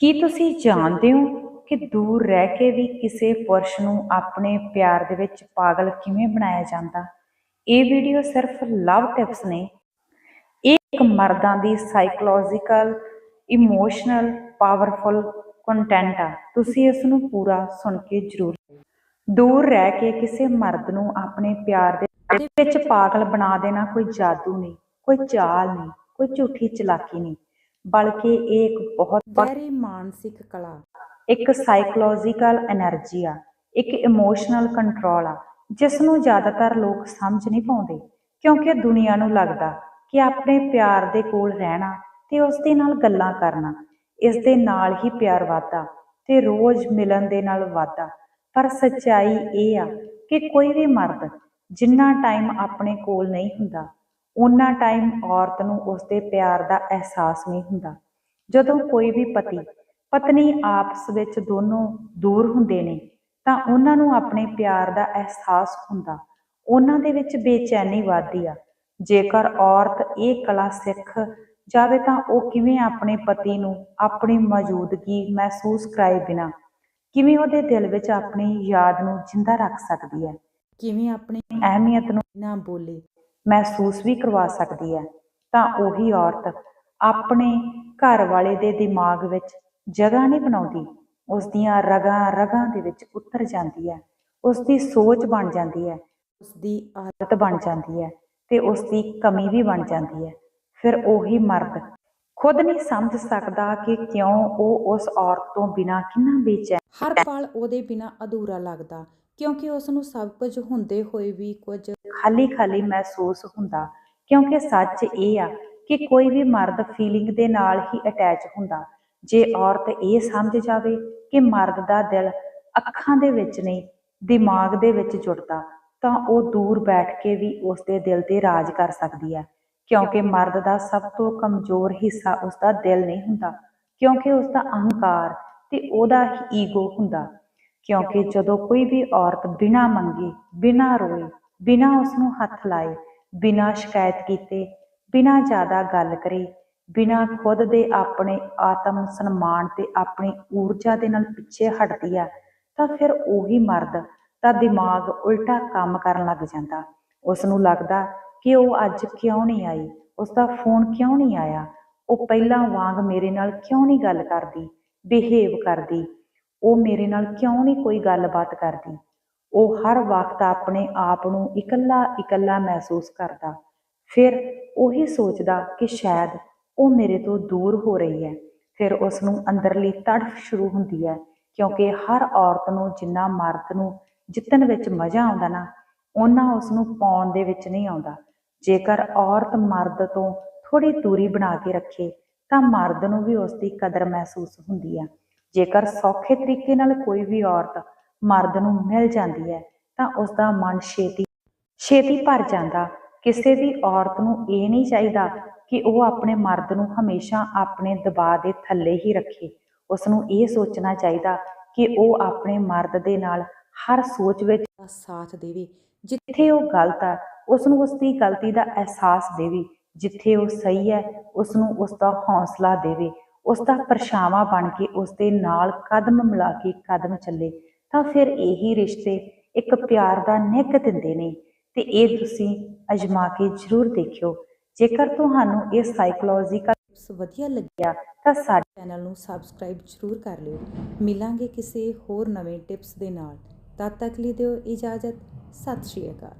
ਕੀ ਤੁਸੀਂ ਜਾਣਦੇ ਹੋ ਕਿ ਦੂਰ ਰਹਿ ਕੇ ਵੀ ਕਿਸੇ ਪੁਰਸ਼ ਨੂੰ ਆਪਣੇ ਪਿਆਰ ਦੇ ਵਿੱਚ ਪਾਗਲ ਕਿਵੇਂ ਬਣਾਇਆ ਜਾਂਦਾ? ਇਹ ਵੀਡੀਓ ਸਿਰਫ ਲਵ ਟਿਪਸ ਨੇ। ਇਹ ਇੱਕ ਮਰਦਾਂ ਦੀ ਸਾਈਕੋਲੋਜੀਕਲ ਇਮੋਸ਼ਨਲ ਪਾਵਰਫੁਲ ਕੰਟੈਂਟ ਆ। ਤੁਸੀਂ ਇਸ ਨੂੰ ਪੂਰਾ ਸੁਣ ਕੇ ਜ਼ਰੂਰ ਦੂਰ ਰਹਿ ਕੇ ਕਿਸੇ ਮਰਦ ਨੂੰ ਆਪਣੇ ਪਿਆਰ ਦੇ ਵਿੱਚ ਪਾਗਲ ਬਣਾ ਦੇਣਾ ਕੋਈ ਜਾਦੂ ਨਹੀਂ, ਕੋਈ ਚਾਲ ਨਹੀਂ, ਕੋਈ ਝੂਠੀ ਚਲਾਕੀ ਨਹੀਂ। ਬਲਕਿ ਇਹ ਇੱਕ ਬਹੁਤ ਗਹਿਰੀ ਮਾਨਸਿਕ ਕਲਾ। ਇੱਕ ਸਾਈਕੋਲੋਜੀਕਲ એનર્ਜੀ ਆ ਇੱਕ ਇਮੋਸ਼ਨਲ ਕੰਟਰੋਲ ਆ ਜਿਸ ਨੂੰ ਜ਼ਿਆਦਾਤਰ ਲੋਕ ਸਮਝ ਨਹੀਂ ਪਾਉਂਦੇ ਕਿਉਂਕਿ ਦੁਨੀਆ ਨੂੰ ਲੱਗਦਾ ਕਿ ਆਪਣੇ ਪਿਆਰ ਦੇ ਕੋਲ ਰਹਿਣਾ ਤੇ ਉਸ ਦੇ ਨਾਲ ਗੱਲਾਂ ਕਰਨਾ ਇਸ ਦੇ ਨਾਲ ਹੀ ਪਿਆਰ ਵਾਧਾ ਤੇ ਰੋਜ਼ ਮਿਲਣ ਦੇ ਨਾਲ ਵਾਧਾ ਪਰ ਸੱਚਾਈ ਇਹ ਆ ਕਿ ਕੋਈ ਵੀ ਮਰਦ ਜਿੰਨਾ ਟਾਈਮ ਆਪਣੇ ਕੋਲ ਨਹੀਂ ਹੁੰਦਾ ਉਹਨਾਂ ਟਾਈਮ ਔਰਤ ਨੂੰ ਉਸਦੇ ਪਿਆਰ ਦਾ ਅਹਿਸਾਸ ਨਹੀਂ ਹੁੰਦਾ। ਜਦੋਂ ਕੋਈ ਵੀ ਪਤੀ, ਪਤਨੀ ਆਪਸ ਵਿੱਚ ਦੋਨੋਂ ਦੂਰ ਹੁੰਦੇ ਨੇ, ਤਾਂ ਉਹਨਾਂ ਨੂੰ ਆਪਣੇ ਪਿਆਰ ਦਾ ਅਹਿਸਾਸ ਹੁੰਦਾ। ਉਹਨਾਂ ਦੇ ਵਿੱਚ ਬੇਚੈਨੀ ਵੱਧਦੀ ਆ। ਜੇਕਰ ਔਰਤ ਇਹ ਕਲਾ ਸਿੱਖ ਜਾਵੇ ਤਾਂ ਉਹ ਕਿਵੇਂ ਆਪਣੇ ਪਤੀ ਨੂੰ ਆਪਣੀ ਮੌਜੂਦਗੀ ਮਹਿਸੂਸ ਕਰਾਏ ਬਿਨਾ ਕਿਵੇਂ ਉਹਦੇ ਦਿਲ ਵਿੱਚ ਆਪਣੀ ਯਾਦ ਨੂੰ ਜਿੰਦਾ ਰੱਖ ਸਕਦੀ ਹੈ? ਕਿਵੇਂ ਆਪਣੀ ਅਹਿਮੀਅਤ ਨੂੰ ਨਾ ਬੋਲੇ ਮਹਿਸੂਸ ਵੀ ਕਰਵਾ ਸਕਦੀ ਹੈ। ਤਾਂ ਉਹੀ ਔਰਤ ਆਪਣੇ ਘਰ ਵਾਲੇ ਦੇ ਦਿਮਾਗ ਵਿੱਚ ਜਗ੍ਹਾ ਨਹੀਂ ਬਣਾਉਂਦੀ। ਉਸ ਦੀਆਂ ਰਗਾਂ ਰਗਾਂ ਦੇ ਵਿੱਚ ਉਤਰ ਜਾਂਦੀ ਹੈ। ਉਸ ਦੀ ਸੋਚ ਬਣ ਜਾਂਦੀ ਹੈ। ਉਸ ਦੀ ਆਦਤ ਬਣ ਜਾਂਦੀ ਹੈ ਤੇ ਉਸ ਦੀ ਕਮੀ ਵੀ ਬਣ ਜਾਂਦੀ ਹੈ। ਫਿਰ ਉਹੀ ਮਰਦ ਖੁਦ ਨਹੀਂ ਸਮਝ ਸਕਦਾ ਕਿ ਕਿਉਂ ਉਹ ਉਸ ਔਰਤ ਤੋਂ ਬਿਨਾਂ ਕਿੰਨਾ ਬੇਚੈਨ ਹਰ ਪਲ ਉਹਦੇ ਬਿਨਾ ਅਧੂਰਾ ਲੱਗਦਾ ਕਿਉਂਕਿ ਉਸ ਨੂੰ ਸਭ ਕੁਝ ਹੁੰਦੇ ਹੋਏ ਵੀ ਕੁਝ ਖਾਲੀ ਖਾਲੀ ਮਹਿਸੂਸ ਹੁੰਦਾ ਕਿਉਂਕਿ ਸੱਚ ਇਹ ਆ ਕਿ ਕੋਈ ਵੀ ਮਰਦ ਫੀਲਿੰਗ ਦੇ ਨਾਲ ਹੀ ਅਟੈਚ ਹੁੰਦਾ। ਜੇ ਔਰਤ ਇਹ ਸਮਝ ਜਾਵੇ ਕਿ ਮਰਦ ਦਾ ਦਿਲ ਅੱਖਾਂ ਦੇ ਵਿੱਚ ਨਹੀਂ ਦਿਮਾਗ ਦੇ ਵਿੱਚ ਜੁੜਦਾ ਤਾਂ ਉਹ ਦੂਰ ਬੈਠ ਕੇ ਵੀ ਉਸ ਦੇ ਦਿਲ ਤੇ ਰਾਜ ਕਰ ਸਕਦੀ ਹੈ। ਕਿਉਂਕਿ ਮਰਦ ਦਾ ਸਭ ਤੋਂ ਕਮਜ਼ੋਰ ਹਿੱਸਾ ਉਸਦਾ ਦਿਲ ਨਹੀਂ ਹੁੰਦਾ, ਕਿਉਂਕਿ ਉਸਦਾ ਅਹੰਕਾਰ ਤੇ ਉਹਦਾ ਹੀ ਈਗੋ ਹੁੰਦਾ। ਕਿਉਂਕਿ ਜਦੋਂ ਕੋਈ ਵੀ ਔਰਤ ਬਿਨਾਂ ਮੰਗੇ, ਬਿਨਾਂ ਰੋਏ, ਬਿਨਾਂ ਉਸ ਨੂੰ ਹੱਥ ਲਾਏ, ਬਿਨਾਂ ਸ਼ਿਕਾਇਤ ਕੀਤੇ, ਬਿਨਾਂ ਜ਼ਿਆਦਾ ਗੱਲ ਕਰੇ, ਬਿਨਾਂ ਖੁਦ ਦੇ ਆਪਣੇ ਆਤਮ ਸਨਮਾਨ ਤੇ ਆਪਣੀ ਊਰਜਾ ਦੇ ਨਾਲ ਪਿੱਛੇ ਹਟਦੀ ਆ, ਤਾਂ ਫਿਰ ਉਹੀ ਮਰਦ ਦਾ ਦਿਮਾਗ ਉਲਟਾ ਕੰਮ ਕਰਨ ਲੱਗ ਜਾਂਦਾ। ਉਸ ਨੂੰ ਲੱਗਦਾ ਕਿ ਉਹ ਅੱਜ ਕਿਉਂ ਨਹੀਂ ਆਈ? ਉਸ ਦਾ ਫੋਨ ਕਿਉਂ ਨਹੀਂ ਆਇਆ? ਉਹ ਪਹਿਲਾਂ ਵਾਂਗ ਮੇਰੇ ਨਾਲ ਕਿਉਂ ਨਹੀਂ ਗੱਲ ਕਰਦੀ? ਬਿਹੇਵ ਕਰਦੀ। ਉਹ ਮੇਰੇ ਨਾਲ ਕਿਉਂ ਨਹੀਂ ਕੋਈ ਗੱਲਬਾਤ ਕਰਦੀ? ਉਹ ਹਰ ਵਕਤ ਆਪਣੇ ਆਪ ਨੂੰ ਇਕੱਲਾ ਇਕੱਲਾ ਮਹਿਸੂਸ ਕਰਦਾ। ਫਿਰ ਉਹੀ ਸੋਚਦਾ ਕਿ ਸ਼ਾਇਦ ਉਹ ਮੇਰੇ ਤੋਂ ਦੂਰ ਹੋ ਰਹੀ ਹੈ। ਫਿਰ ਉਸ ਨੂੰ ਅੰਦਰਲੀ ਤੜਫ ਸ਼ੁਰੂ ਹੁੰਦੀ ਹੈ, ਕਿਉਂਕਿ ਹਰ ਔਰਤ ਨੂੰ ਜਿੰਨਾ ਮਰਦ ਨੂੰ ਜਿੱਤਣ ਵਿੱਚ ਮਜ਼ਾ ਆਉਂਦਾ ਨਾ ਉਹਨਾਂ ਉਸ ਨੂੰ ਪਾਉਣ ਦੇ ਵਿੱਚ ਨਹੀਂ ਆਉਂਦਾ। ਜੇਕਰ ਔਰਤ ਮਰਦ ਤੋਂ ਥੋੜੀ ਦੂਰੀ ਬਣਾ ਕੇ ਰੱਖੇ, ਤਾਂ ਮਰਦ ਨੂੰ ਵੀ ਉਸ ਦੀ ਕਦਰ ਮਹਿਸੂਸ ਹੁੰਦੀ ਹੈ ਜੇਕਰ ਸੌਖੇ ਤਰੀਕੇ ਨਾਲ ਕੋਈ ਵੀ ਔਰਤ ਮਰਦ ਨੂੰ ਮਿਲ ਜਾਂਦੀ ਹੈ, ਤਾਂ ਉਸ ਦਾ ਮਨ ਛੇਤੀ ਛੇਤੀ ਭਰ ਜਾਂਦਾ। ਕਿਸੇ ਵੀ ਔਰਤ ਨੂੰ ਇਹ ਨਹੀਂ ਚਾਹੀਦਾ ਕਿ ਉਹ ਆਪਣੇ ਮਰਦ ਨੂੰ ਹਮੇਸ਼ਾ ਆਪਣੇ ਦਬਾਅ ਦੇ ਥੱਲੇ ਹੀ ਰੱਖੇ। ਉਸ ਨੂੰ ਇਹ ਸੋਚਣਾ ਚਾਹੀਦਾ ਕਿ ਉਹ ਆਪਣੇ ਮਰਦ ਦੇ ਨਾਲ ਹਰ ਸੋਚ ਵਿੱਚ ਸਾਥ ਦੇਵੇ। ਜਿੱਥੇ ਉਹ ਗਲਤ ਆ ਉਸ ਨੂੰ ਉਸ ਦੀ ਗਲਤੀ ਦਾ ਅਹਿਸਾਸ ਦੇਵੇ, ਜਿੱਥੇ ਉਹ ਸਹੀ ਹੈ ਉਸ ਨੂੰ ਉਸ ਦਾ ਹੌਸਲਾ ਦੇਵੇ। ਉਸ ਦਾ ਪਰਛਾਵਾਂ ਬਣ ਕੇ ਉਸ ਦੇ ਨਾਲ ਕਦਮ ਮਿਲਾ ਕੇ ਕਦਮ ਚੱਲੇ, ਤਾਂ ਫਿਰ ਇਹੀ ਰਿਸ਼ਤੇ ਇੱਕ ਪਿਆਰ ਦਾ ਨਿੱਘ ਦਿੰਦੇ ਨੇ। ਤੇ ਇਹ ਤੁਸੀਂ ਅਜਮਾ ਕੇ ਜ਼ਰੂਰ ਦੇਖਿਓ। ਜੇਕਰ ਤੁਹਾਨੂੰ ਇਹ ਸਾਈਕੋਲੋਜੀਕਲ ਟਿਪਸ ਵਧੀਆ ਲੱਗਿਆ, ਤਾਂ ਸਾਡੇ ਚੈਨਲ ਨੂੰ ਸਬਸਕ੍ਰਾਈਬ ਜ਼ਰੂਰ ਕਰ ਲਿਓ। ਮਿਲਾਂਗੇ ਕਿਸੇ ਹੋਰ ਨਵੇਂ ਟਿਪਸ ਦੇ ਨਾਲ। ਤਦ ਤੱਕ ਲਈ ਦਿਓ ਇਜਾਜ਼ਤ। ਸਤਿ ਸ਼੍ਰੀ ਅਕਾਲ।